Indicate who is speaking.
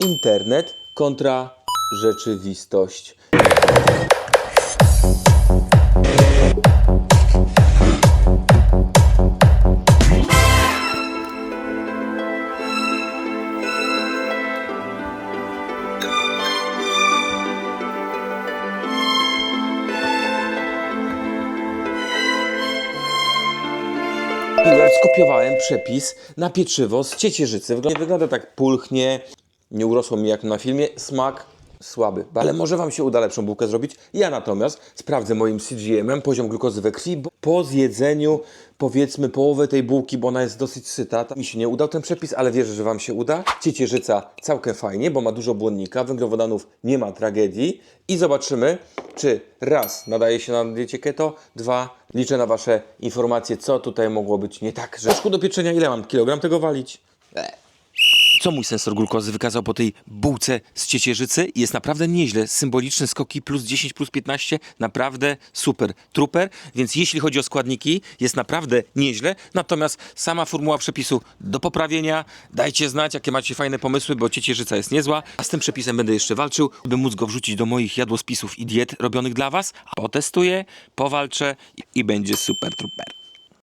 Speaker 1: internet kontra rzeczywistość. Skopiowałem przepis na pieczywo z ciecierzycy. Wygląda, wygląda tak pulchnie, nie urosło mi jak na filmie. Smak słaby, ale może Wam się uda lepszą bułkę zrobić. Ja natomiast sprawdzę moim CGM-em poziom glukozy we krwi, bo po zjedzeniu powiedzmy połowę tej bułki, bo ona jest dosyć syta. Mi się nie udał ten przepis, ale wierzę, że Wam się uda. Ciecierzyca całkiem fajnie, bo ma dużo błonnika, węglowodanów nie ma tragedii i zobaczymy, czy raz nadaje się na diecie keto, dwa liczę na Wasze informacje, co tutaj mogło być nie tak. Rzeczku do pieczenia, ile mam kilogram tego walić? Co mój sensor glukozy wykazał po tej bułce z ciecierzycy? Jest naprawdę nieźle. Symboliczne skoki plus 10, plus 15. Naprawdę super. Truper. Więc jeśli chodzi o składniki, jest naprawdę nieźle. Natomiast sama formuła przepisu do poprawienia. Dajcie znać, jakie macie fajne pomysły, bo ciecierzyca jest niezła. A z tym przepisem będę jeszcze walczył, by móc go wrzucić do moich jadłospisów i diet robionych dla Was. Potestuję, powalczę i, będzie super truper.